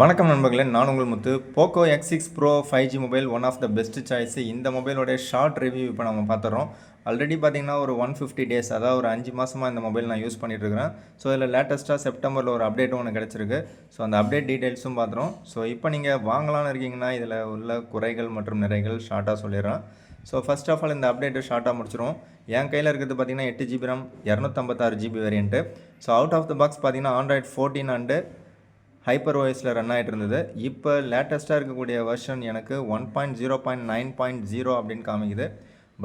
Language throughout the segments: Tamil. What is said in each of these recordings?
வணக்கம் நண்பர்களே நான் உங்கள் Muthu. Poco X six pro five G mobile one of the best choice இந்த மொபைலோடைய ஷார்ட் ரிவ்யூ இப்போ நம்ம பார்த்துறோம் ஆல்ரெடி பார்த்தீங்கன்னா ஒரு ஒன் ஃபிஃப்டி டேஸ் அதாவது ஒரு அஞ்சு மாதமாக இந்த மொபைல் நான் யூஸ் பண்ணிட்டுருக்கிறேன் ஸோ இதில் லேட்டஸ்ட்டாக செப்டம்பரில் ஒரு அப்டேட்டும் ஒன்று கிடச்சிருக்கு. ஸோ அந்த அப்டேட் டீட்டெயில்ஸும் பார்த்துறோம் ஸோ இப்போ நீங்கள் வாங்கலான்னு இருக்கீங்கன்னா இதில் உள்ள குறைகள் மற்றும் நிறைகள் ஷார்ட்டாக சொல்லிடுறேன். ஸோ ஃபஸ்ட் ஆஃப் ஆல் இந்த அப்டேட்டை ஷார்ட்டாக முடிச்சிடும் என் கையில் இருக்கிறது பார்த்தீங்கன்னா எட்டு GB RAM இரநூத்தம்பத்தாறு GB variant so out of the box பார்த்தீங்கன்னா ஆண்ட்ராய்ட் ஃபோர்டீன் அண்டு ஹைப்பர் ஓஎஸில் ரன் ஆகிட்டு இருந்தது இப்போ லேட்டஸ்ட்டாக இருக்கக்கூடிய வெர்ஷன் எனக்கு one point zero point nine point zero அப்படின்னு காமிக்குது.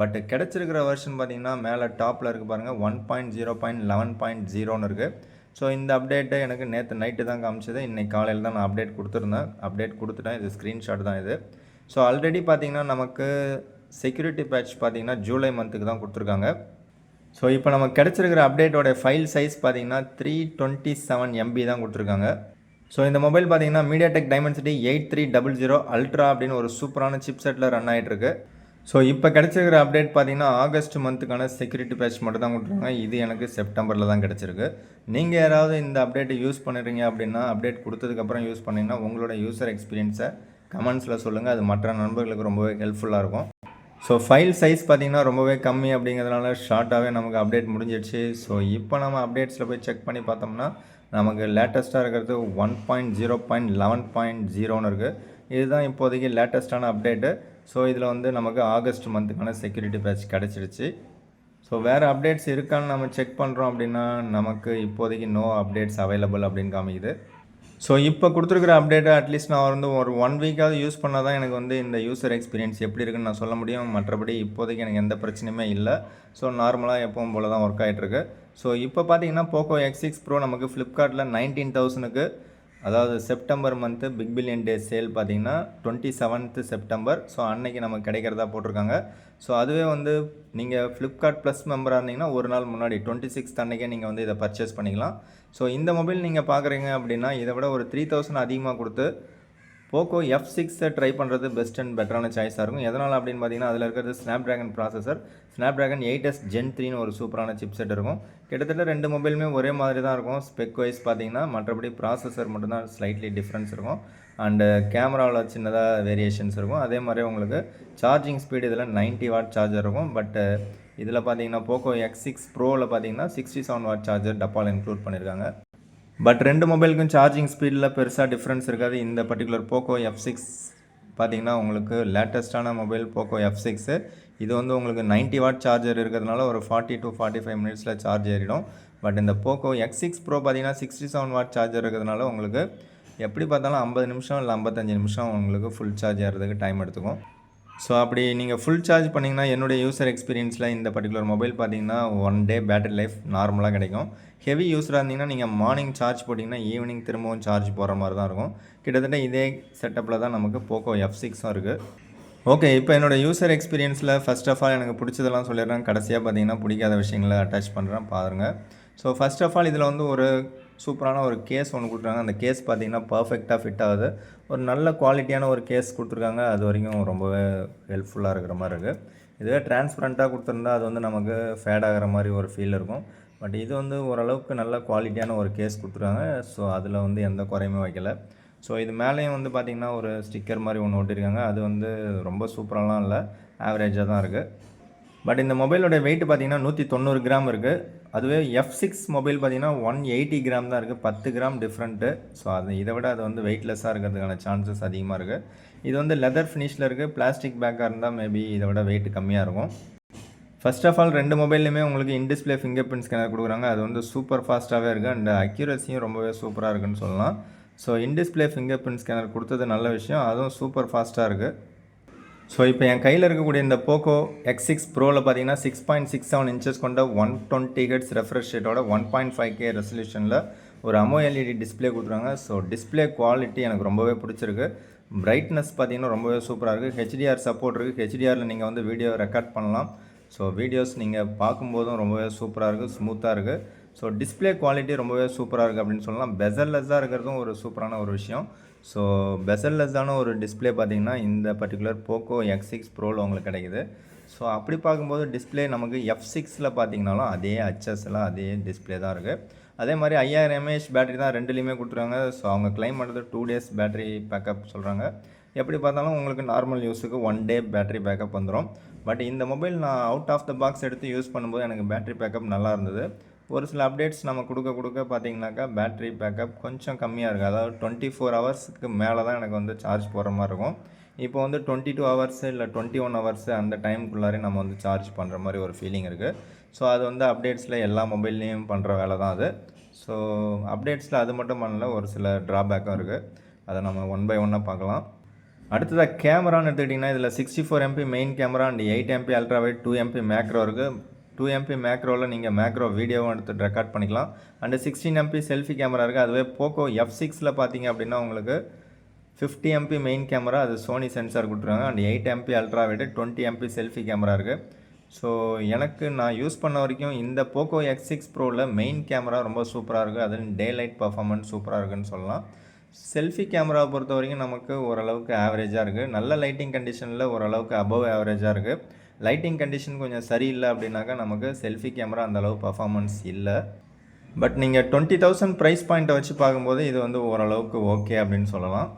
பட் கிடச்சிருக்கிற வெர்ஷன் பார்த்தீங்கன்னா மேலே டாப்பில் இருக்குது பாருங்கள் one point zero point eleven point ஜீரோன்னு இருக்குது ஸோ இந்த அப்டேட்டை எனக்கு நேற்று நைட்டு தான் காமிச்சது. இன்றைக்கி காலையில் தான் நான் அப்டேட் கொடுத்துருந்தேன். அப்டேட் கொடுத்துட்டேன். இது ஸ்க்ரீன்ஷாட் தான் இது. ஸோ ஆல்ரெடி பார்த்தீங்கன்னா நமக்கு செக்யூரிட்டி பேட்ச் பார்த்தீங்கன்னா ஜூலை மந்த்துக்கு தான் கொடுத்துருக்காங்க. ஸோ இப்போ நமக்கு கிடச்சிருக்கிற அப்டேட்டோட ஃபைல் சைஸ் பார்த்தீங்கன்னா த்ரீ டுவெண்ட்டி செவன் எம்பி தான் கொடுத்துருக்காங்க. ஸோ இந்த மொபைல் பார்த்தீங்கன்னா MediaTek Dimensity eight three double zero ultra அப்படின்னு ஒரு சூப்பரான சிப் செட்டில் ரன் ஆகிட்டுருக்கு ஸோ இப்போ கிடச்சிருக்கிற அப்டேட் பார்த்தீங்கன்னா ஆகஸ்ட் மந்த்துக்கான செக்யூரிட்டி பேட்ச் மட்டும் தான் கொடுத்துருக்காங்க. இது எனக்கு செப்டம்பரில் தான் கிடச்சிருக்கு. நீங்கள் யாராவது இந்த அப்டேட்டை யூஸ் பண்ணுறீங்க அப்படின்னா அப்டேட் கொடுத்ததுக்கப்புறம் யூஸ் பண்ணிங்கன்னா உங்களோட யூசர் எக்ஸ்பீரியன்ஸை கமெண்ட்ஸில் சொல்லுங்கள் அது மற்ற நண்பர்களுக்கு ரொம்பவே ஹெல்ப்ஃபுல்லாக இருக்கும். ஸோ ஃபைல் சைஸ் பார்த்தீங்கன்னா ரொம்பவே கம்மி அப்படிங்கிறதுனால ஷார்ட்டாகவே நமக்கு அப்டேட் முடிஞ்சிடுச்சு. ஸோ இப்போ நம்ம அப்டேட்ஸில் போய் செக் பண்ணி பார்த்தோம்னா நமக்கு லேட்டஸ்ட்டாக இருக்கிறது one point zero point eleven point ஜீரோன்னு இருக்குது இதுதான் இப்போதைக்கு லேட்டஸ்ட்டான அப்டேட்டு ஸோ இதில் வந்து நமக்கு ஆகஸ்ட் மந்த்துக்கான செக்யூரிட்டி பேட்ச் கிடச்சிருச்சு ஸோ வேறு அப்டேட்ஸ் இருக்கான்னு நம்ம செக் பண்ணுறோம் அப்படின்னா நமக்கு இப்போதைக்கு நோ அப்டேட்ஸ் அவைலபிள் அப்படின்னு காமிக்குது. ஸோ இப்போ கொடுத்துருக்குற அப்டேட்டை அட்லீஸ்ட் நான் வந்து ஒரு ஒன் வீக்காவது யூஸ் பண்ணால் தான் எனக்கு வந்து இந்த யூசர் எக்ஸ்பீரியன்ஸ் எப்படி இருக்குன்னு நான் சொல்ல முடியும். மற்றபடி இப்போதைக்கு எனக்கு எந்த பிரச்சனையுமே இல்லை. ஸோ நார்மலாக எப்பவும் போல் தான் ஒர்க் ஆகிட்டுருக்கு ஸோ இப்போ பார்த்தீங்கன்னா போக்கோ எக்ஸ் சிக்ஸ் ப்ரோ நமக்கு ஃப்ளிப்கார்ட்டில் நைன்டீன் தௌசண்ட்க்கு அதாவது September month big billion day sale பார்த்தீங்கன்னா டுவெண்ட்டி செவன்த்து செப்டம்பர் ஸோ அன்னைக்கு நமக்கு கிடைக்கிறதா போட்டிருக்காங்க. ஸோ அதுவே வந்து நீங்கள் ஃப்ளிப்கார்ட் ப்ளஸ் மெம்பராக இருந்தீங்கன்னா ஒரு நாள் முன்னாடி டுவெண்ட்டி சிக்ஸ்த் அன்றைக்கே நீங்கள் வந்து இதை பர்ச்சேஸ் பண்ணிக்கலாம். ஸோ இந்த மொபைல் நீங்கள் பார்க்குறீங்க அப்படின்னா இதை விட ஒரு த்ரீ தௌசண்ட் அதிகமாக கொடுத்து போக்கோ எஃப் சிக்ஸை ட்ரை பண்ணுறது பெஸ்ட் அண்ட் பெட்டரான சாய்ஸாக இருக்கும். எதனால் அப்படின்னு பார்த்தீங்கன்னா அதில் இருக்கிறது Snapdragon processor Snapdragon eight S Gen த்ரீன்னு ஒரு சூப்பரான சிப் செட் இருக்கும். கிட்டத்தட்ட ரெண்டு மொபைலுமே ஒரே மாதிரி தான் இருக்கும். ஸ்பெக் வைஸ் பார்த்தீங்கன்னா மற்றபடி ப்ராசஸர் மட்டும்தான் ஸ்லைட்லி டிஃப்ரென்ஸ் இருக்கும். அண்டு கேமராவில் சின்னதாக வேரியேஷன்ஸ் இருக்கும். அதே மாதிரி உங்களுக்கு சார்ஜிங் ஸ்பீடு இதில் 90 வாட் சார்ஜர் இருக்கும். பட்டு இதில் பார்த்தீங்கன்னா போக்கோ எக்ஸ் சிக்ஸ் ப்ரோவில் பார்த்தீங்கன்னா சிக்ஸ்டி செவன் வாட் சார்ஜர் டப்பால் இன்க்ளூட் பண்ணியிருக்காங்க பட் ரெண்டு மொபைலுக்கும் சார்ஜிங் ஸ்பீடில் பெருசாக டிஃப்ரென்ஸ் இருக்காது. இந்த பர்டிகுலர் போக்கோ எஃப் சிக்ஸ் பார்த்தீங்கன்னா உங்களுக்கு லேட்டஸ்ட்டான மொபைல் போக்கோ எஃப் சிக்ஸு இது வந்து உங்களுக்கு 90 வாட் சார்ஜர் இருக்கிறதுனால ஒரு ஃபார்ட்டி டு ஃபார்ட்டி ஃபைவ் மினிட்ஸில் சார்ஜ் ஏறிடும். பட் இந்த போக்கோ எக்ஸ் சிக்ஸ் ப்ரோ பார்த்தீங்கன்னா சிக்ஸ்டி செவன் வாட் சார்ஜர் இருக்கிறதுனால உங்களுக்கு எப்படி பார்த்தாலும் ஐம்பது நிமிஷம் இல்லை ஐம்பத்தஞ்சு நிமிஷம் உங்களுக்கு ஃபுல் சார்ஜ் ஏறதுக்கு டைம் எடுத்துக்கும். ஸோ அப்படி நீங்கள் ஃபுல் சார்ஜ் பண்ணிங்கன்னா என்னுடைய யூசர் எக்ஸ்பீரியன்ஸில் இந்த பர்டிகுலர் மொபைல் பார்த்தீங்கன்னா ஒன் டே பேட்டரி லைஃப் நார்மலாக கிடைக்கும். ஹெவி யூஸராக இருந்தீங்கன்னா நீங்கள் மார்னிங் சார்ஜ் போட்டிங்கன்னா ஈவினிங் திரும்பவும் சார்ஜ் போகிற மாதிரி தான் இருக்கும். கிட்டத்தட்ட இதே செட்டப்பில் தான் நமக்கு போக்கோ எஃப் சிக்ஸும் இருக்குது ஓகே இப்போ என்னோடய யூசர் எக்ஸ்பீரியன்ஸில் ஃபர்ஸ்ட் ஆஃப் ஆல் எனக்கு பிடிச்சதெல்லாம் சொல்லிடுறேன். கடைசியாக பார்த்தீங்கன்னா பிடிக்காத விஷயங்களை அட்டாச் பண்ணுறேன் பாருங்கள் ஸோ ஃபர்ஸ்ட் ஆஃப் ஆல் இதில் வந்து ஒரு சூப்பரான ஒரு கேஸ் ஒன்று கொடுத்துருக்காங்க. அந்த கேஸ் பார்த்தீங்கன்னா பர்ஃபெக்டாக ஃபிட் ஆகுது. ஒரு நல்ல குவாலிட்டியான ஒரு கேஸ் கொடுத்துருக்காங்க. அது வரைக்கும் ரொம்பவே ஹெல்ப்ஃபுல்லாக இருக்கிற மாதிரி இருக்குது இதுவே டிரான்ஸ்பரண்ட்டாக கொடுத்துருந்தா அது வந்து நமக்கு ஃபேட் ஆகிற மாதிரி ஒரு ஃபீல் இருக்கும். பட் இது வந்து ஓரளவுக்கு நல்ல குவாலிட்டியான ஒரு கேஸ் கொடுத்துருக்காங்க. ஸோ அதில் வந்து எந்த குறையுமே வைக்கல. ஸோ இது மேலேயும் வந்து பார்த்திங்கன்னா ஒரு ஸ்டிக்கர் மாதிரி ஒன்று ஒட்டியிருக்காங்க. அது வந்து ரொம்ப சூப்பராலாம் இல்லை. ஆவரேஜாக தான் இருக்குது பட் இந்த மொபைலோட வெயிட் பார்த்தீங்கன்னா நூற்றி தொண்ணூறு கிராம் இருக்குது அதுவே எஃப் சிக்ஸ் மொபைல் பார்த்தீங்கன்னா ஒன் எயிட்டி கிராம் தான் இருக்குது பத்து கிராம் டிஃப்ரெண்ட்டு ஸோ அது இதை விட அது வந்து வெயிட்லெஸ்ஸாக இருக்கிறதுக்கான சான்சஸ் அதிகமாக இருக்குது இது வந்து லெதர் ஃபினிஷில் இருக்குது பிளாஸ்டிக் பேக்காக இருந்தால் மேபி இதை விட வெயிட் கம்மியாக இருக்கும். ஃபர்ஸ்ட் ஆஃப் ஆல் ரெண்டு மொபைல்லையுமே உங்களுக்கு இன்டிஸ்பிளே ஃபிங்கர் பிரிண்ட் ஸ்கேனர் கொடுக்குறாங்க. அது வந்து சூப்பர் ஃபாஸ்ட்டாகவே இருக்குது அண்ட் அக்யூரஸியும் ரொம்பவே சூப்பராக இருக்குன்னு சொல்லலாம். So in display fingerprint scanner கொடுத்தது நல்ல விஷயம். அதுவும் சூப்பர் ஃபாஸ்ட்டாக இருக்குது ஸோ இப்போ என் கையில் இருக்கக்கூடிய இந்த போக்கோ எக்ஸ் சிக்ஸ் ப்ரோவில் பார்த்தீங்கன்னா six point six seven inches கொண்ட ஒன் டுவெண்ட்டி ஹெட்ஸ் ரெஃப்ரெஷ் ரேட்டோட ஒன் பாயிண்ட் ஃபைவ் கே ரெசல்யூஷனில் ஒரு அமோ எல்இடி டிஸ்பிளே கொடுத்துருவாங்க ஸோ டிஸ்பிளே குவாலிட்டி எனக்கு ரொம்பவே பிடிச்சிருக்கு. பிரைட்னஸ் பார்த்தீங்கன்னா ரொம்பவே சூப்பராக இருக்குது ஹெச்டிஆர் சப்போர்ட் இருக்குது ஹெச்டிஆரில் நீங்கள் வந்து வீடியோ ரெக்கார்ட் பண்ணலாம். ஸோ வீடியோஸ் நீங்கள் பார்க்கும்போதும் ரொம்பவே சூப்பராக இருக்குது ஸ்மூத்தாக இருக்குது ஸோ டிஸ்பிளே குவாலிட்டி ரொம்பவே சூப்பராக இருக்குது அப்படின்னு சொல்லலாம். பெசல்லெஸ்ஸாக இருக்கிறதும் ஒரு சூப்பரான ஒரு விஷயம். ஸோ பெசல்லெஸ்ஸான ஒரு டிஸ்பிளே பார்த்தீங்கன்னா இந்த பர்டிகுலர் போக்கோ எக்ஸ் சிக்ஸ் ப்ரோவில் உங்களுக்கு கிடைக்குது. ஸோ அப்படி பார்க்கும்போது டிஸ்பிளே நமக்கு எஃப் சிக்ஸில் பார்த்தீங்கனாலும் அதே ஹச்எஸ்லாம் அதே டிஸ்பிளே தான் இருக்குது அதே மாதிரி ஐயாயிரம் எம்ஏஹெச் பேட்டரி தான் ரெண்டுலேயுமே கொடுத்துருவாங்க ஸோ அவங்க கிளைம் பண்ணுறது டூ டேஸ் பேட்டரி பேக்கப் சொல்கிறாங்க எப்படி பார்த்தாலும் உங்களுக்கு நார்மல் யூஸுக்கு ஒன் டே பேட்டரி பேக்கப் வந்துடும் பட் இந்த மொபைல் நான் அவுட் ஆஃப் த பாக்ஸ் எடுத்து யூஸ் பண்ணும்போது எனக்கு பேட்டரி பேக்கப் நல்லா இருந்தது. ஒரு சில அப்டேட்ஸ் நம்ம கொடுக்க கொடுக்க பார்த்தீங்கன்னாக்கா பேட்ரி பேக்கப் கொஞ்சம் கம்மியாக இருக்குது அதாவது டுவெண்ட்டி ஃபோர் ஹவர்ஸ்க்கு மேலே தான் எனக்கு வந்து சார்ஜ் போடுற மாதிரி இருக்கும். இப்போ வந்து டுவெண்ட்டி டூ ஹவர்ஸு இல்லை டுவெண்ட்டி ஒன் ஹவர்ஸு அந்த டைமுக்குள்ளாரே நம்ம வந்து சார்ஜ் பண்ணுற மாதிரி ஒரு ஃபீலிங் இருக்குது ஸோ அது வந்து அப்டேட்ஸில் எல்லா மொபைல்லையும் பண்ணுற வேலை தான் அது. ஸோ அப்டேட்ஸில் அது மட்டும் பண்ணல ஒரு சில ட்ராபேக்கும் இருக்குது அதை நம்ம ஒன் பை ஒன்னாக பார்க்கலாம். அடுத்ததாக கேமரான்னு எடுத்துக்கிட்டிங்கன்னா இதில் sixty four MB main camera and eight MB ultra wide two MB macro இருக்குது டூ எம்பி மேக்ரோவில் நீங்கள் மேக்ரோ வீடியோவும் எடுத்து ரெக்கார்ட் பண்ணிக்கலாம். And sixteen MB selfie camera இருக்குது அதுவே போக்கோ எஃப் சிக்ஸில் பார்த்தீங்க அப்படின்னா உங்களுக்கு ஃபிஃப்டி எம்பி மெயின் கேமரா அது சோனி சென்சார் கொடுத்துருக்காங்க. அண்ட் எயிட் எம்பி அல்ட்ரா விட்டு டுவெண்ட்டி எம்பி செல்ஃபி கேமரா இருக்குது ஸோ எனக்கு நான் யூஸ் பண்ண வரைக்கும் இந்த போக்கோ எக்ஸ் சிக்ஸ் ப்ரோவில் மெயின் கேமரா ரொம்ப சூப்பராக இருக்குது அதில் டே லைட் பர்ஃபார்மன்ஸ் சூப்பராக இருக்குன்னு சொல்லலாம். செல்ஃபி கேமராவை பொறுத்த வரைக்கும் நமக்கு ஓரளவுக்கு ஆவரேஜாக இருக்குது நல்ல லைட்டிங் கண்டிஷனில் ஓரளவுக்கு அபவ் ஆவரேஜாக இருக்குது லைட்டிங் கண்டிஷன் கொஞ்சம் சரியில்லை அப்படின்னாக்கா நமக்கு செல்ஃபி கேமரா அந்தளவு பர்ஃபார்மன்ஸ் இல்லை. பட் நீங்கள் டுவெண்ட்டி தௌசண்ட் ப்ரைஸ் பாயிண்ட்டை வச்சு பார்க்கும்போது இது வந்து ஓரளவுக்கு ஓகே அப்படின்னு சொல்லலாம்.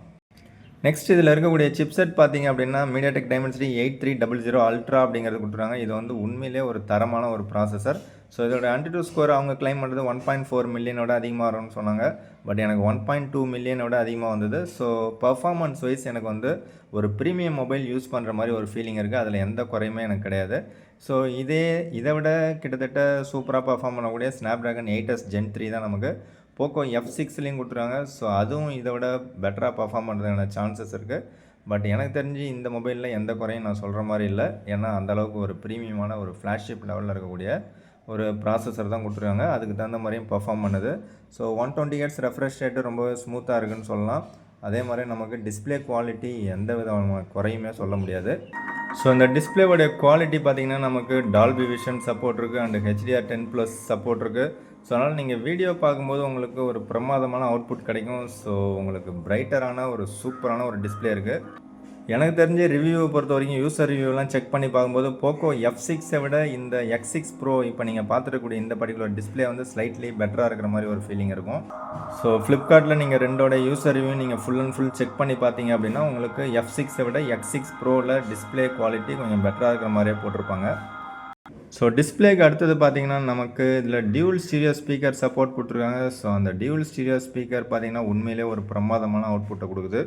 நெக்ஸ்ட் இதில் இருக்கக்கூடிய சிப்செட் பார்த்தீங்க அப்படின்னா MediaTek Dimensity eight three double zero ultra அப்படிங்கிறது கொடுத்துருக்காங்க. இது வந்து உண்மையிலே ஒரு தரமான ஒரு ப்ராசஸர் ஸோ இதோட ஆன்டிடூ ஸ்கோர் அவங்க கிளைம் பண்ணுறது ஒன் பாயிண்ட் ஃபோர் மில்லியனோட அதிகமாக வரும்னு சொன்னாங்க. பட் எனக்கு ஒன் பாயிண்ட் டூ மில்லியனோட அதிகமாக வந்தது. ஸோ பர்ஃபார்மன்ஸ் வைஸ் எனக்கு வந்து ஒரு ப்ரீமியம் மொபைல் யூஸ் பண்ணுற மாதிரி ஒரு ஃபீலிங் இருக்குது அதில் எந்த குறையுமே எனக்கு கிடையாது. ஸோ இதே இதை விட கிட்டத்தட்ட சூப்பராக பர்ஃபார்ம் பண்ணக்கூடிய Snapdragon eight S Gen three தான் நமக்கு. போக்கோ எஃப் சிக்ஸ்லேயும் கொடுத்துருவாங்க ஸோ அதுவும் இதை விட பெட்டராக பர்ஃபார்ம் பண்ணுறதுக்கான சான்சஸ் இருக்குது பட் எனக்கு தெரிஞ்சு இந்த மொபைலில் எந்த குறையும் நான் சொல்கிற மாதிரி இல்லை. ஏன்னா அந்தளவுக்கு ஒரு ப்ரீமியமான ஒரு ஃப்ளாஷிப் லெவலில் இருக்கக்கூடிய ஒரு ப்ராசஸர் தான் கொடுத்துருக்காங்க. அதுக்கு தகுந்த மாதிரியும் பர்ஃபார்ம் பண்ணுது. So one twenty hertz refresh rate ரொம்பவே ஸ்மூத்தாக இருக்குன்னு சொல்லலாம். அதே மாதிரி நமக்கு டிஸ்பிளே குவாலிட்டி எந்த விதமான குறையுமே சொல்ல முடியாது. ஸோ இந்த டிஸ்பிளேவோடைய குவாலிட்டி பார்த்திங்கன்னா நமக்கு டால்பி விஷன் சப்போர்ட் இருக்குது and HDR ten plus support இருக்குது ஸோ அதனால் நீங்கள் வீடியோ பார்க்கும்போது உங்களுக்கு ஒரு பிரமாதமான அவுட்புட் கிடைக்கும். ஸோ உங்களுக்கு பிரைட்டரான ஒரு சூப்பரான ஒரு டிஸ்பிளே இருக்குது எனக்கு தெரிஞ்ச ரிவ்யூவை பொறுத்த வரைக்கும் யூசர் ரிவ்யூலாம் செக் பண்ணி பார்க்கும்போது போக்கோ எஃப் சிக்ஸை விட இந்த எக்ஸ் சிக்ஸ் ப்ரோ இப்போ நீங்கள் பார்த்துருக்கக்கூடிய இந்த பர்டிகுலர் டிஸ்பிளே வந்து ஸ்லைட்லி பெட்டராக இருக்கிற மாதிரி ஒரு ஃபீலிங் இருக்கும். ஸோ ஃப்ளிப்கார்ட்டில் நீங்கள் ரெண்டோட யூசர் ரிவ்யூ நீங்கள் ஃபுல் அண்ட் ஃபுல் செக் பண்ணி பார்த்தீங்க அப்படின்னா உங்களுக்கு எஃப் சிக்ஸை விட எக்ஸ் சிக்ஸ் ப்ரோவில் டிஸ்பிளே குவாலிட்டி கொஞ்சம் பெட்டராக இருக்கிற மாதிரியே போட்டிருப்பாங்க. ஸோ டிஸ்பிளேக்கு அடுத்தது பார்த்தீங்கன்னா நமக்கு இதில் டியூல் ஸ்டீரியோ ஸ்பீக்கர் சப்போர்ட் கொடுத்துருக்காங்க ஸோ அந்த டியூல் ஸ்டீரியோ ஸ்பீக்கர் பார்த்தீங்கன்னா உண்மையிலே ஒரு பிரமாதமான அவுட்புட்டை கொடுக்குது.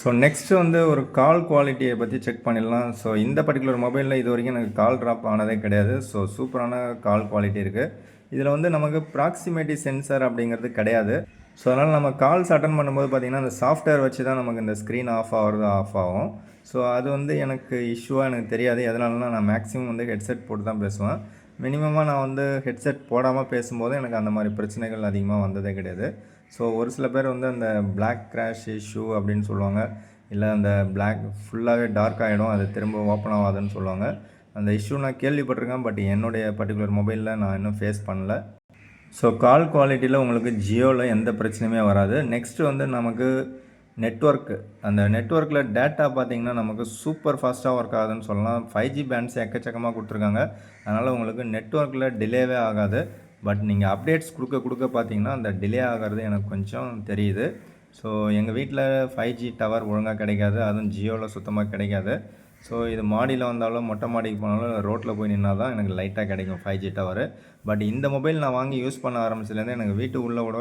ஸோ நெக்ஸ்ட்டு வந்து ஒரு கால் குவாலிட்டியை பற்றி செக் பண்ணிடலாம். ஸோ இந்த பர்டிகுலர் மொபைலில் இது வரைக்கும் எனக்கு கால் ட்ராப் ஆனதே கிடையாது. ஸோ சூப்பரான கால் குவாலிட்டி இருக்குது இதில் வந்து நமக்கு ப்ராக்சிமேட்டி சென்சார் அப்படிங்கிறது கிடையாது. ஸோ அதனால் நம்ம கால்ஸ் அட்டன் பண்ணும்போது பார்த்திங்கன்னா அந்த சாஃப்ட்வேர் வச்சு தான் நமக்கு இந்த ஸ்க்ரீன் ஆஃப் ஆகிறது ஆஃப் ஆகும். ஸோ அது வந்து எனக்கு இஷ்யூவாக எனக்கு தெரியாது. எதனாலனா நான் மேக்ஸிமம் வந்து ஹெட்செட் போட்டு தான் பேசுவேன். மினிமமாக நான் வந்து ஹெட்செட் போடாமல் பேசும்போது எனக்கு அந்த மாதிரி பிரச்சனைகள் அதிகமாக வந்ததே கிடையாது. ஸோ ஒரு சில பேர் வந்து அந்த பிளாக் கிராஷ் இஷ்யூ அப்படின்னு சொல்லுவாங்க. இல்லை அந்த பிளாக் ஃபுல்லாகவே டார்க் ஆகிடும் அது திரும்ப ஓப்பன் ஆகாதுன்னு சொல்லுவாங்க. அந்த இஷ்யூ நான் கேள்விப்பட்டிருக்கேன் பட் என்னுடைய பர்டிகுலர் மொபைலில் நான் இன்னும் ஃபேஸ் பண்ணல. ஸோ கால் குவாலிட்டியில் உங்களுக்கு ஜியோவில் எந்த பிரச்சனையுமே வராது. நெக்ஸ்ட்டு வந்து நமக்கு நெட்ஒர்க்கு அந்த நெட்ஒர்க்கில் டேட்டா பார்த்திங்கன்னா நமக்கு சூப்பர் ஃபாஸ்ட்டாக ஒர்க் ஆகுதுன்னு சொல்லலாம். ஃபைவ் ஜி பேண்ட்ஸ் எக்கச்சக்கமாக கொடுத்துருக்காங்க. அதனால் உங்களுக்கு நெட்ஒர்க்கில் டிலேவே ஆகாது. பட் நீங்கள் அப்டேட்ஸ் கொடுக்க கொடுக்க பார்த்தீங்கன்னா அந்த டிலே ஆகிறது எனக்கு கொஞ்சம் தெரியுது. ஸோ எங்கள் வீட்டில் ஃபைவ் ஜி டவர் ஒழுங்காக கிடைக்காது. அதுவும் ஜியோவில் சுத்தமாக கிடைக்காது. ஸோ இது மாடியில் வந்தாலும் மொட்டை மாடிக்கு போனாலும் ரோட்டில் போய் நின்னா தான் எனக்கு லைட்டாக கிடைக்கும் ஃபைவ் ஜி டவர் பட் இந்த மொபைல் நான் வாங்கி யூஸ் பண்ண ஆரம்பிச்சிலேருந்து எனக்கு வீட்டு உள்ளே கூட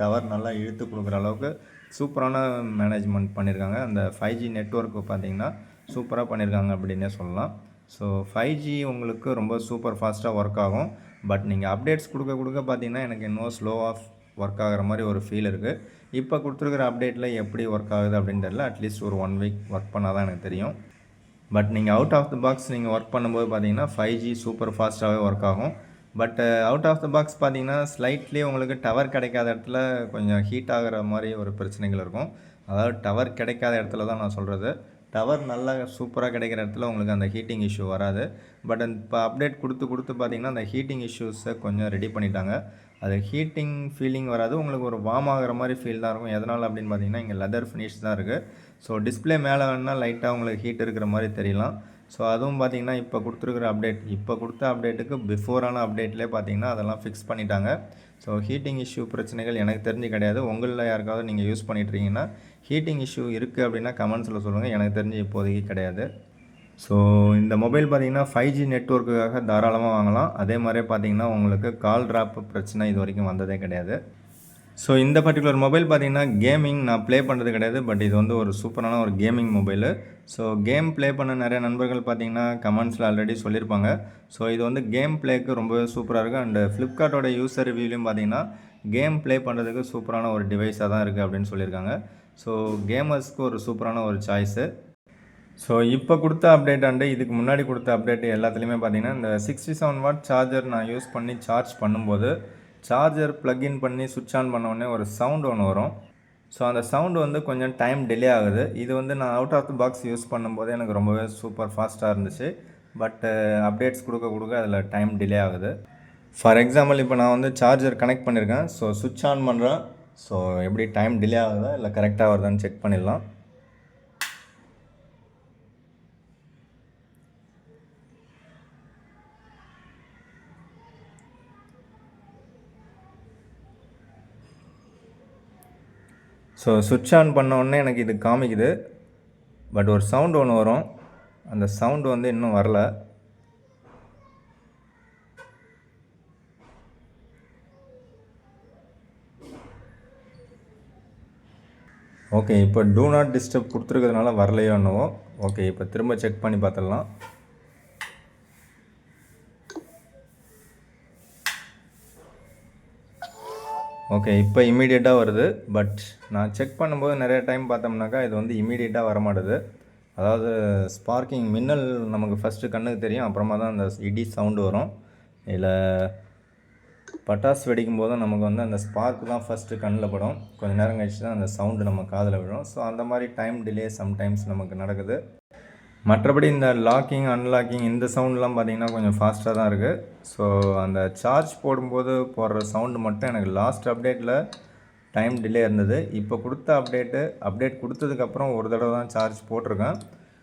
டவர் நல்லா இழுத்து கொடுக்குற அளவுக்கு சூப்பரான மேனேஜ்மெண்ட் பண்ணியிருக்காங்க அந்த ஃபைவ் ஜி நெட்ஒர்க்கு பார்த்தீங்கன்னா சூப்பராக பண்ணியிருக்காங்க அப்படின்னே சொல்லலாம். ஸோ ஃபைவ் ஜி உங்களுக்கு ரொம்ப சூப்பர் ஃபாஸ்ட்டாக ஒர்க் ஆகும். பட் நீங்கள் அப்டேட்ஸ் கொடுக்க கொடுக்க பார்த்தீங்கன்னா எனக்கு இன்னும் ஸ்லோ ஆஃப் ஒர்க் ஆகிற மாதிரி ஒரு ஃபீல் இருக்குது இப்போ கொடுத்துருக்குற அப்டேட்டில் எப்படி ஒர்க் ஆகுது அப்படின்னு தெரியல. அட்லீஸ்ட் ஒரு ஒன் வீக் ஒர்க் பண்ணால் தான் எனக்கு தெரியும். பட் நீங்கள் அவுட் ஆஃப் த பாக்ஸ் நீங்கள் ஒர்க் பண்ணும்போது பார்த்தீங்கன்னா ஃபைவ் ஜி சூப்பர் ஃபாஸ்ட்டாகவே ஒர்க் ஆகும். But out of the box பார்த்தீங்கன்னா ஸ்லைட்லி உங்களுக்கு டவர் கிடைக்காத இடத்துல கொஞ்சம் ஹீட் ஆகிற மாதிரி ஒரு பிரச்சனைகள் இருக்கும். அதாவது டவர் கிடைக்காத இடத்துல தான் நான் சொல்கிறது டவர் நல்லா சூப்பராக கிடைக்கிற இடத்துல உங்களுக்கு அந்த ஹீட்டிங் இஷ்யூ வராது. பட் இப்போ அப்டேட் கொடுத்து கொடுத்து பார்த்தீங்கன்னா அந்த ஹீட்டிங் இஷ்யூஸை கொஞ்சம் ரெடி பண்ணிட்டாங்க. அது ஹீட்டிங் ஃபீலிங் வராது. உங்களுக்கு ஒரு வார்ம் ஆகிற மாதிரி ஃபீல் தான் இருக்கும். எதனால் அப்படின்னு பார்த்தீங்கன்னா இங்கே லெதர் ஃபினிஷ் தான் இருக்குது ஸோ டிஸ்பிளே மேலே வேணால் லைட்டாக உங்களுக்கு ஹீட் இருக்கிற மாதிரி தெரியலாம். ஸோ அதுவும் பார்த்தீங்கன்னா இப்போ கொடுத்துருக்குற அப்டேட் இப்போ கொடுத்த அப்டேட்டுக்கு பிஃபோரான அப்டேட்லேயே பார்த்தீங்கன்னா அதெல்லாம் ஃபிக்ஸ் பண்ணிட்டாங்க. ஸோ ஹீட்டிங் இஷ்யூ பிரச்சனைகள் எனக்கு தெரிஞ்சு கிடையாது. உங்களில் யாருக்காவது நீங்கள் யூஸ் பண்ணிட்டுருக்கீங்கன்னா ஹீட்டிங் இஷ்யூ இருக்குது அப்படின்னா கமெண்ட்ஸில் சொல்லுங்கள் எனக்கு தெரிஞ்சு இப்போதைக்கு கிடையாது. ஸோ இந்த மொபைல் பார்த்திங்கன்னா ஃபைவ் ஜி நெட்ஒர்க்குக்காக தாராளமாக வாங்கலாம். அதே மாதிரியே பார்த்தீங்கன்னா உங்களுக்கு கால் ட்ராப் பிரச்சனை இது வரைக்கும் வந்ததே கிடையாது. ஸோ இந்த பர்டிகுலர் மொபைல் பார்த்தீங்கன்னா கேமிங் நான் ப்ளே பண்ணுறது கிடையாது பட் இது வந்து ஒரு சூப்பரான ஒரு gaming mobile so game play பண்ண நிறைய நண்பர்கள் பார்த்தீங்கன்னா கமெண்ட்ஸில் ஆல்ரெடி சொல்லியிருப்பாங்க. ஸோ இது வந்து கேம் ப்ளேக்கு ரொம்பவே சூப்பராக இருக்குது அண்டு ஃப்ளிப்கார்ட்டோட யூசர் ரிவ்யூலையும் பார்த்தீங்கன்னா கேம் ப்ளே பண்ணுறதுக்கு சூப்பரான ஒரு டிவைஸாக தான் இருக்குது அப்படின்னு சொல்லியிருக்காங்க. ஸோ கேமர்ஸ்க்கு ஒரு சூப்பரான ஒரு சாய்ஸு ஸோ இப்போ கொடுத்த அப்டேட் அண்டு இதுக்கு முன்னாடி கொடுத்த அப்டேட் எல்லாத்துலேயுமே பார்த்தீங்கன்னா இந்த சிக்ஸ்டி செவன் வாட் சார்ஜர் நான் யூஸ் பண்ணி சார்ஜ் பண்ணும்போது சார்ஜர் ப்ளக்இன் பண்ணி சுவிட்ச் ஆன் பண்ண உடனே ஒரு சவுண்ட் ஒன்று வரும். ஸோ அந்த சவுண்டு வந்து கொஞ்சம் டைம் டிலே ஆகுது. இது வந்து நான் out of the box use பண்ணும்போது எனக்கு ரொம்பவே சூப்பர் ஃபாஸ்ட்டாக இருந்துச்சு. பட்டு அப்டேட்ஸ் கொடுக்க கொடுக்க அதில் டைம் டிலே ஆகுது. ஃபார் எக்ஸாம்பிள் இப்போ நான் வந்து சார்ஜர் கனெக்ட் பண்ணியிருக்கேன் ஸோ சுவிட்ச் ஆன் பண்ணுறேன் ஸோ எப்படி டைம் டிலே ஆகுதா இல்லை கரெக்டாக வருதான்னு செக் பண்ணிடலாம். ஸோ சுவிட்ச் ஆன் பண்ணோடனே எனக்கு இது காமிக்குது. பட் ஒரு சவுண்டு ஒன்று வரும். அந்த சவுண்டு வந்து இன்னும் வரல. ஓகே இப்போ டூ நாட் டிஸ்டர்ப் கொடுத்துருக்கிறதுனால வரலையோ என்னவோ. ஓகே இப்போ திரும்ப செக் பண்ணி பார்த்துடலாம். ஓகே இப்போ இமீடியட்டாக வருது. பட் நான் செக் பண்ணும்போது நிறைய டைம் பார்த்தோம்னாக்கா இது வந்து இமீடியட்டாக வரமாட்டுது. அதாவது ஸ்பார்க்கிங் மின்னல் நமக்கு ஃபஸ்ட்டு கண்ணுக்கு தெரியும். அப்புறமா தான் அந்த இடி சவுண்டு வரும். இல்லை பட்டாசு வெடிக்கும் போது நமக்கு வந்து அந்த ஸ்பார்க் தான் ஃபஸ்ட்டு கண்ணில் படும். கொஞ்சம் நேரம் கழிச்சு தான் அந்த சவுண்டு நம்ம காதில் விழும். ஸோ அந்த மாதிரி டைம் டிலே சம்டைம்ஸ் நமக்கு நடக்குது. மற்றபடி இந்த லாக்கிங் அன்லாக்கிங் இந்த சவுண்ட்லாம் பார்த்தீங்கன்னா கொஞ்சம் ஃபாஸ்ட்டாக தான் இருக்குது ஸோ அந்த சார்ஜ் போடும்போது போடுற சவுண்டு மட்டும் எனக்கு லாஸ்ட் அப்டேட்டில் டைம் டிலே இருந்தது. இப்போ கொடுத்த அப்டேட்டு அப்டேட் கொடுத்ததுக்கப்புறம் ஒரு தடவை தான் சார்ஜ் போட்டிருக்கேன்.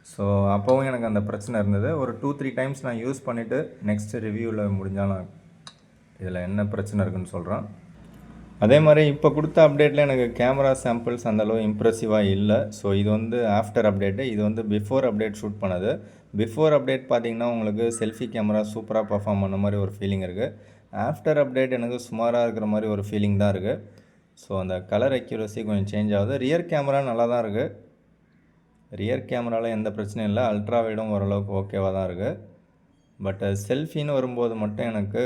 ஸோ அப்போவும் எனக்கு அந்த பிரச்சனை இருந்தது. ஒரு டூ த்ரீ டைம்ஸ் நான் யூஸ் பண்ணிவிட்டு நெக்ஸ்ட்டு ரிவ்யூவில் முடிஞ்சாலும் இதில் என்ன பிரச்சனை இருக்குன்னு சொல்கிறேன் அதே மாதிரி இப்போ கொடுத்த அப்டேட்டில் எனக்கு கேமரா சாம்பிள்ஸ் அந்தளவு இம்ப்ரெசிவாக இல்லை. ஸோ இது வந்து ஆஃப்டர் அப்டேட்டு இது வந்து பிஃபோர் அப்டேட் ஷூட் பண்ணது. பிஃபோர் அப்டேட் பார்த்திங்கன்னா உங்களுக்கு செல்ஃபி கேமரா சூப்பராக பர்ஃபார்ம் பண்ண மாதிரி ஒரு ஃபீலிங் இருக்குது ஆஃப்டர் அப்டேட் எனக்கு சுமாராக இருக்கிற மாதிரி ஒரு ஃபீலிங் தான் இருக்குது ஸோ அந்த கலர் அக்யூரசி கொஞ்சம் சேஞ்ச் ஆகுது. ரியர் கேமரா நல்லா தான் இருக்குது ரியர் கேமராவில் எந்த பிரச்சனையும் இல்லை. அல்ட்ரா வைடும் ஓரளவுக்கு ஓகேவாக தான் இருக்குது பட் செல்ஃபின்னு வரும்போது மட்டும் எனக்கு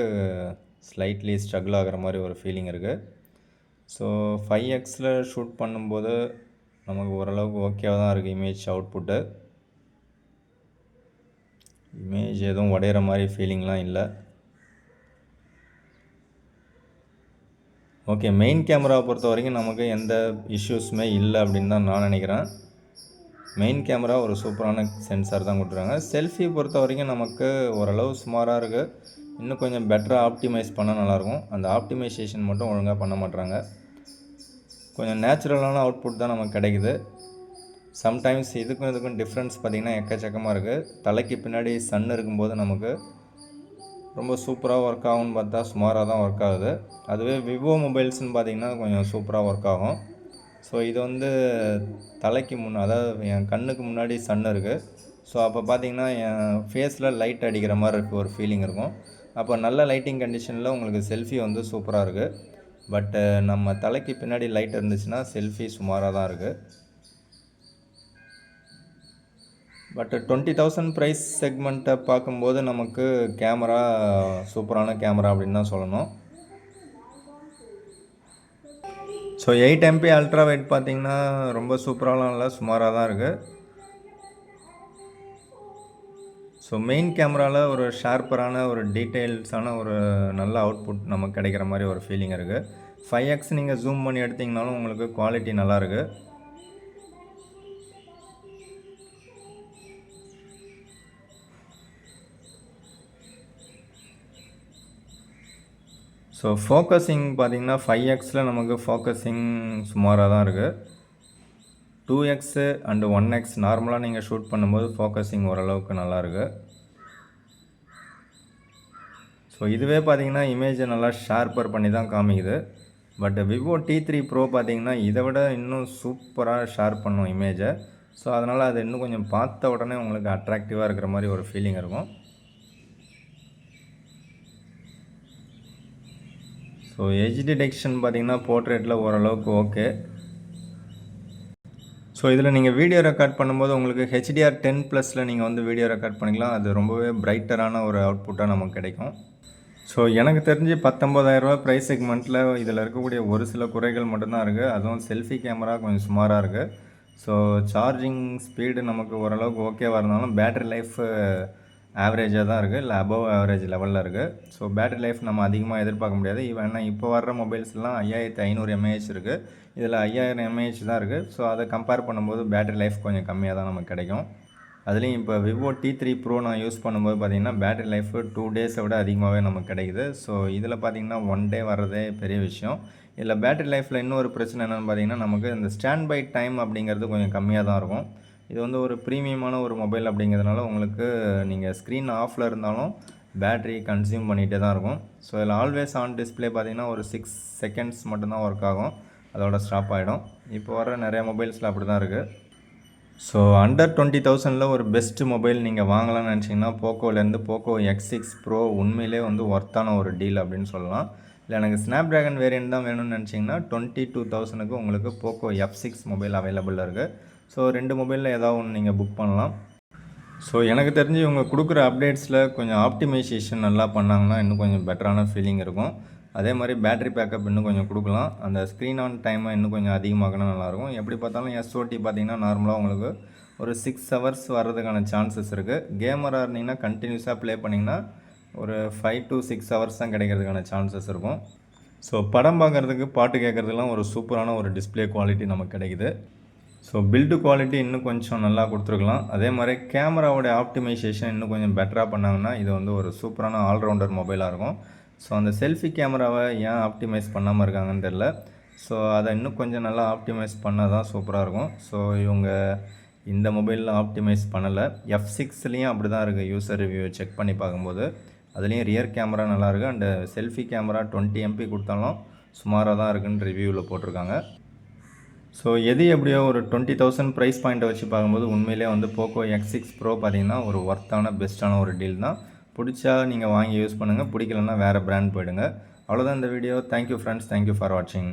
ஸ்லைட்லி ஸ்ட்ரகிள் ஆகிற மாதிரி ஒரு ஃபீலிங் இருக்குது ஸோ ஃபைவ் எக்ஸில் ஷூட் பண்ணும்போது நமக்கு ஓரளவுக்கு ஓகேவாக தான் இருக்குது இமேஜ் அவுட்புட்டு இமேஜ் எதுவும் உடையிற மாதிரி ஃபீலிங்லாம் இல்லை. ஓகே மெயின் கேமராவை பொறுத்த வரைக்கும் நமக்கு எந்த இஷ்யூஸுமே இல்லை அப்படின்னு தான் நான் நினைக்கிறேன். மெயின் கேமரா ஒரு சூப்பரான சென்சார் தான் கொடுத்துருக்காங்க. செல்ஃபி பொறுத்த வரைக்கும் நமக்கு ஓரளவு சுமாராக இருக்குது இன்னும் கொஞ்சம் பெட்டராக ஆப்டிமைஸ் பண்ணால் நல்லாயிருக்கும். அந்த ஆப்டிமைசேஷன் மட்டும் ஒழுங்காக பண்ண மாட்டுறாங்க கொஞ்சம் நேச்சுரலான அவுட்புட் தான் நமக்கு கிடைக்குது. சம்டைம்ஸ் இதுக்கும் இதுக்கும் டிஃப்ரென்ஸ் பார்த்திங்கன்னா எக்கச்சக்கமாக இருக்குது தலைக்கு பின்னாடி சன் இருக்கும்போது நமக்கு ரொம்ப சூப்பராக ஒர்க் ஆகும்னு பார்த்தா சுமாராக தான் ஒர்க் ஆகுது. அதுவே விவோ மொபைல்ஸ்னு பார்த்திங்கன்னா கொஞ்சம் சூப்பராக ஒர்க் ஆகும். ஸோ இது வந்து தலைக்கு முன் அதாவது என் கண்ணுக்கு முன்னாடி சன் இருக்குது ஸோ அப்போ பார்த்திங்கன்னா என் ஃபேஸில் லைட் அடிக்கிற மாதிரி இருக்குது ஒரு ஃபீலிங் இருக்கும். அப்போ நல்ல லைட்டிங் கண்டிஷனில் உங்களுக்கு செல்ஃபி வந்து சூப்பராக இருக்குது பட்டு நம்ம தலைக்கு பின்னாடி லைட் இருந்துச்சுன்னா செல்ஃபி சுமாராக தான் இருக்குது பட் டுவெண்ட்டி தௌசண்ட் ப்ரைஸ் செக்மெண்ட்டை பார்க்கும்போது நமக்கு கேமரா சூப்பரான கேமரா அப்படின்னு தான் சொல்லணும். So eight MP ultra wide பார்த்திங்கன்னா ரொம்ப சூப்பராகலாம் இல்லை சுமாராக தான் இருக்குது ஸோ மெயின் கேமராவில் ஒரு ஷார்ப்பரான ஒரு டீட்டெயில்ஸான ஒரு நல்ல அவுட்புட் நமக்கு கிடைக்கிற மாதிரி ஒரு ஃபீலிங் இருக்குது ஃபைவ் எக்ஸ் நீங்கள் ஜூம் பண்ணி எடுத்திங்கனாலும் உங்களுக்கு குவாலிட்டி நல்லாயிருக்கு ஸோ ஃபோக்கஸிங் பார்த்திங்கன்னா ஃபைவ் எக்ஸில் நமக்கு ஃபோக்கஸிங் சுமாராக தான் இருக்குது two X and one X நார்மலாக நீங்கள் ஷூட் பண்ணும்போது ஃபோக்கஸிங் ஓரளவுக்கு நல்லாயிருக்கு ஸோ இதுவே பார்த்தீங்கன்னா இமேஜை நல்லா ஷார்ப்பர் பண்ணி தான் காமிக்குது. But Vivo T three pro பார்த்தீங்கன்னா இதை விட இன்னும் சூப்பராக ஷேர் பண்ணும் இமேஜை ஸோ அதனால் அது இன்னும் கொஞ்சம் பார்த்த உடனே உங்களுக்கு அட்ராக்டிவாக இருக்கிற மாதிரி ஒரு ஃபீலிங் இருக்கும். ஸோ எஜ் டிடெக்ஷன் பார்த்தீங்கன்னா போர்ட்ரேட்டில் ஓரளவுக்கு ஓகே ஸோ இதில் நீங்கள் வீடியோ ரெக்கார்ட் பண்ணும்போது உங்களுக்கு ஹெச்டிஆர் டென் ப்ளஸில் நீங்கள் வந்து வீடியோ ரெக்கார்ட் பண்ணிக்கலாம். அது ரொம்பவே பிரைட்டரான ஒரு அவுட்புட்டாக நமக்கு கிடைக்கும். ஸோ எனக்கு தெரிஞ்சு பத்தொம்பதாயிரரூபா ப்ரைஸ் செக்மெண்ட்டில் இதில் இருக்கக்கூடிய ஒரு சில குறைகள் மட்டும்தான் இருக்குது அதுவும் செல்ஃபி கேமரா கொஞ்சம் சுமாராக இருக்குது ஸோ சார்ஜிங் ஸ்பீடு நமக்கு ஓரளவுக்கு ஓகேவாக இருந்தாலும் பேட்டரி லைஃப் ஆவரேஜாக தான் இருக்குது இல்லை அபவ் ஆவரேஜ் லெவலில் இருக்குது ஸோ பேட்டரி லைஃப் நம்ம அதிகமாக எதிர்பார்க்க முடியாது. இவன் இப்போ வர்ற மொபைல்ஸ்லாம் ஐயாயிரத்தி ஐநூறு எம்ஏஹெச் இருக்குது இதில் ஐயாயிரம் எம்ஏஹெச் தான் இருக்குது. ஸோ அதை கம்பேர் பண்ணும்போது பேட்டரி லைஃப் கொஞ்சம் கம்மியாக தான் நமக்கு கிடைக்கும். அதுலேயும் இப்போ விவோ டி த்ரீ ப்ரோ நான் யூஸ் பண்ணும்போது பார்த்திங்கன்னா பேட்டரி லைஃப் டூ டேஸை விட அதிகமாகவே நமக்கு கிடைக்குது. ஸோ இதில் பார்த்தீங்கன்னா ஒன் டே வர்றதே பெரிய விஷயம். இதில் பேட்டரி லைஃப்பில் இன்னொரு பிரச்சனை என்னென்னு பார்த்தீங்கன்னா நமக்கு இந்த ஸ்டாண்ட் பை டைம் அப்படிங்கிறது கொஞ்சம் கம்மியாக தான் இருக்கும். இது வந்து ஒரு ப்ரீமியமான ஒரு மொபைல் அப்படிங்கிறதுனால உங்களுக்கு நீங்கள் ஸ்க்ரீன் ஆஃபில் இருந்தாலும் பேட்ரி கன்சியூம் பண்ணிகிட்டே தான் இருக்கும். ஸோ இதில் ஆல்வேஸ் ஆன் டிஸ்பிளே பார்த்தீங்கன்னா ஒரு சிக்ஸ் செகண்ட்ஸ் மட்டும்தான் ஒர்க் ஆகும். அதோட ஸ்டாப் ஆகிடும் இப்போ வர நிறைய மொபைல்ஸில் அப்படி தான் இருக்குது ஸோ அண்டர் டுவெண்ட்டி தௌசண்டில் ஒரு பெஸ்ட் மொபைல் நீங்கள் வாங்கலாம்னு நினச்சிங்கன்னா போக்கோலேருந்து போக்கோ எக்ஸ் சிக்ஸ் ப்ரோ உண்மையிலே வந்து ஒர்த்தான ஒரு டீல் அப்படின்னு சொல்லலாம். இல்லை எனக்கு ஸ்னாப் ட்ராகன் வேரியன்ட் தான் வேணும்னு நினச்சிங்கன்னா டுவெண்ட்டி டூ தௌசண்ட்க்கு உங்களுக்கு போக்கோ எஃப் சிக்ஸ் மொபைல் அவைலபிளாக இருக்குது ஸோ ரெண்டு மொபைலில் ஏதாவது ஒன்று நீங்கள் புக் பண்ணலாம். ஸோ எனக்கு தெரிஞ்சு இவங்க கொடுக்குற அப்டேட்ஸில் கொஞ்சம் ஆப்டிமைசேஷன் நல்லா பண்ணாங்கன்னா இன்னும் கொஞ்சம் பெட்டரான ஃபீலிங் இருக்கும். அதே மாதிரி பேட்டரி பேக்கப் இன்னும் கொஞ்சம் கொடுக்கலாம். அந்த ஸ்க்ரீன் ஆன் டைமை இன்னும் கொஞ்சம் அதிகமாக்கினா நல்லாயிருக்கும். எப்படி பார்த்தாலும் எஸ்ஓடி பார்த்தீங்கன்னா நார்மலாக உங்களுக்கு ஒரு சிக்ஸ் ஹவர்ஸ் வர்றதுக்கான சான்சஸ் இருக்குது கேமராக இருந்தீங்கன்னா கண்டினியூஸாக ப்ளே பண்ணிங்கன்னா ஒரு ஃபைவ் டு சிக்ஸ் ஹவர்ஸ் தான் கிடைக்கிறதுக்கான சான்சஸ் இருக்கும். ஸோ படம் பார்க்குறதுக்கு பாட்டு கேட்குறதுலாம் ஒரு சூப்பரான ஒரு டிஸ்பிளே குவாலிட்டி நமக்கு கிடைக்குது. ஸோ பில்டு குவாலிட்டி இன்னும் கொஞ்சம் நல்லா கொடுத்துருக்கலாம். அதே மாதிரி கேமராவோட ஆப்டிமைசேஷன் இன்னும் கொஞ்சம் பெட்டராக பண்ணாங்கன்னா இது வந்து ஒரு சூப்பரான ஆல்ரவுண்டர் மொபைலாக இருக்கும். ஸோ அந்த செல்ஃபி கேமராவை ஏன் ஆப்டிமைஸ் பண்ணாமல் இருக்காங்கன்னு தெரில ஸோ அதை இன்னும் கொஞ்சம் நல்லா ஆப்டிமைஸ் பண்ணால் தான் சூப்பராக இருக்கும். ஸோ இவங்க இந்த மொபைலில் ஆப்டிமைஸ் பண்ணலை. எஃப் சிக்ஸ்லேயும் அப்படி தான் இருக்குது யூசர் ரிவ்யூ செக் பண்ணி பார்க்கும்போது. அதுலேயும் ரியர் கேமரா நல்லாயிருக்கு and selfie camera twenty MP கொடுத்தாலும் சுமாராக தான் இருக்குன்னு ரிவ்யூவில் போட்டிருக்காங்க. ஸோ எது எப்படியோ ஒரு டுவெண்ட்டி தௌசண்ட் ப்ரைஸ் பாயிண்ட்டை வச்சு பார்க்கும்போது உண்மையிலே வந்து போக்கோ எக்ஸ் சிக்ஸ் ப்ரோ பார்த்தீங்கன்னா ஒரு ஒர்த்தான பெஸ்ட்டான ஒரு டீல் தான். பிடிச்சா நீங்கள் வாங்கி யூஸ் பண்ணுங்கள் பிடிக்கலன்னா வேறு பிராண்ட் போயிடுங்க. அவ்வளோதான் இந்த video thank you friends thank you for வாட்சிங்